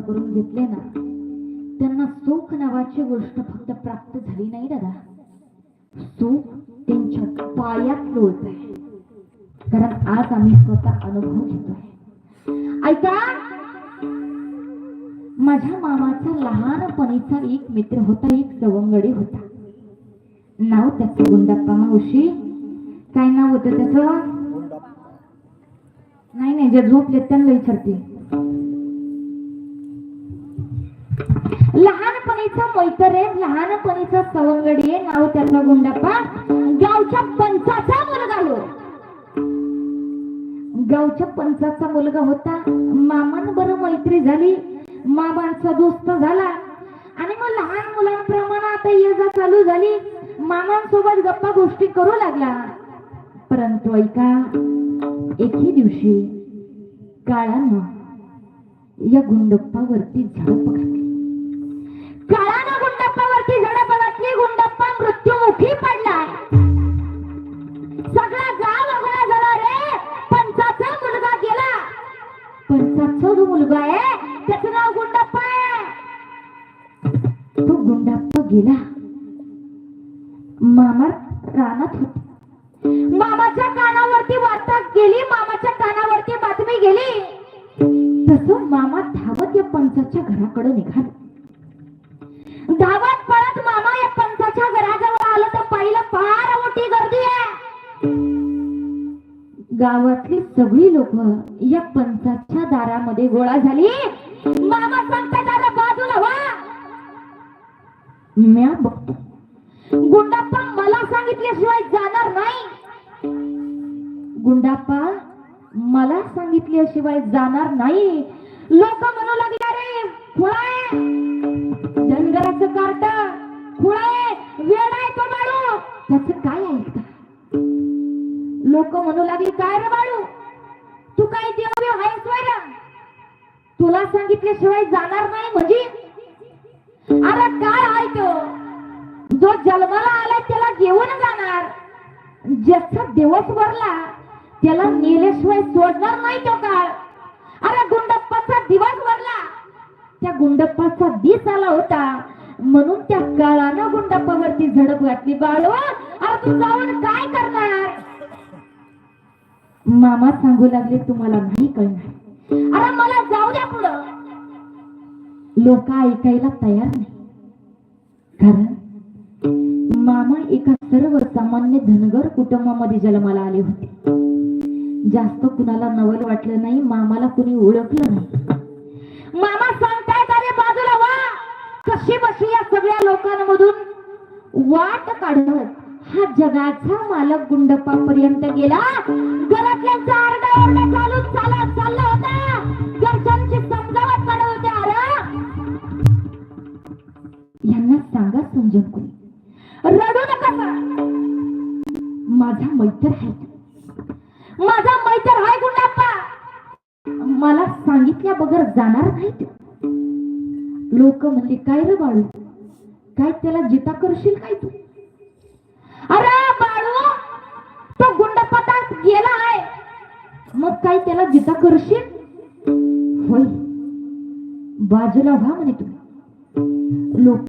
करून घेतले ना त्यांना सुख नावाची गोष्ट फक्त प्राप्त झाली नाही दादा. सुख त्यांच्या पायात लोळत आहे. कारण आज आम्ही स्वतः अनुभव घेतो ऐका माझ्या मामाचा लहानपणीचा एक मित्र होता एक सवंगडी होता. नाव त्याचं गुंडाप्पा मावशी. काय नाव होतं त्याचं? नाही नाही जे झोपले त्यांना विचारते. लहानपणीचा मैत्र आहे लहानपणीचा सवंगडी आहे नाव त्याचा गुंडप्पा. गावच्या पंचाचा मुलगा हो. गावच्या पंचाचा मुलगा होता. मामान मैत्री झाली. मामांचा दोस्त झाला. आणि मग लहान मुलांप्रमाणे आता ये जा चालू झाली. मामांसोबत गप्पा गोष्टी करू लागला. परंतु ऐका एके दिवशी काळानं या गुंडप्पावरती झडप घातली काळानं गुंडप्पावरती झडप घातली गुंडप्पा मृत्यूमुखी पडलाय सगळा गाव अगळा झाला रे पंचाचा मुलगा गेला. पंचाचा जो मुलगा आहे त्याचं नाव गुंडप्पा आहे. तो गुंडप्पा गेला. मामा रानात होते. मामाच्या कानावरती वार्ता गेली मामाच्या कानावरती बातमी गेली. तसं मामा धावत या पंचाच्या घराकडे निघाला. धावत पळत मामा या पंचाच्या घराजवळ आलं तर पाहिलं फार मोठी गर्दी आहे. गावातली सगळी लोक या पंचाच्या दारामध्ये गोळा झाली. मामा सांगता दादा बाजूला व्हा म्या बघतो. गुंडाप्पा मला सांगितल्याशिवाय जाणार नाही. गुंडाप्पा मला सांगितल्याशिवाय जाणार नाही. लोक म्हणू लागले रे खुळाय धनगराचं कार्ट खुळाय वेळ आहे तो बाळू त्याच काय ऐकता लोक म्हणू लागली काय रे बाळू तू काय देव आहेस वैर? तुला सांगितल्याशिवाय जाणार नाही म्हणजे? अरे काय आहे तो? जो जन्माला आलाय त्याला घेऊन जाणार. ज्याचा दिवस भरला त्याला नेल्याशिवाय सोडणार नाही तो काळ. अरे गुंडप्पाचा दिवस भरला त्या गुंडप्पाचा दिस आला होता. म्हणून त्या काळानं गुंडप्पावरती झडप घातली. अरे तू जाऊन काय करणार? मामा सांगू लागले तुम्हाला नाही कळणार. अरे मला जाऊ द्या पुढं. लोक ऐकायला तयार नाही. कारण मामा एका सर्वसामान्य धनगर कुटुंबामध्ये जन्माला आले होते. जास्त कुणाला नवल वाटलं नाही मामाला कुणी ओळखलं नाही. मामा सांग कशी या सगळ्या लोकांमधून वाट काढत हा जगाचा मालक गुंडप्पा पर्यंत गेला. घरातल्यांचा आरडा ओरडा चालू चालत चालला होता. घरच्यांची समजावत काढत होते अरे! यांना सांगा समजून कोणी. रडू नका सर. माझा मैत्र आहे. माझा मैत्र आहे गुंडप्पा. मला सांगितल्या बगर जाणार नाही तो लोक म्हणले काय रे बाळू? काय त्याला जिता करशील काय तू? अरे बाळू तो गुंड पटात गेला आहे. मग काय त्याला जिता करशील? होय. बाजूला व्हा म्हणे तुम्ही.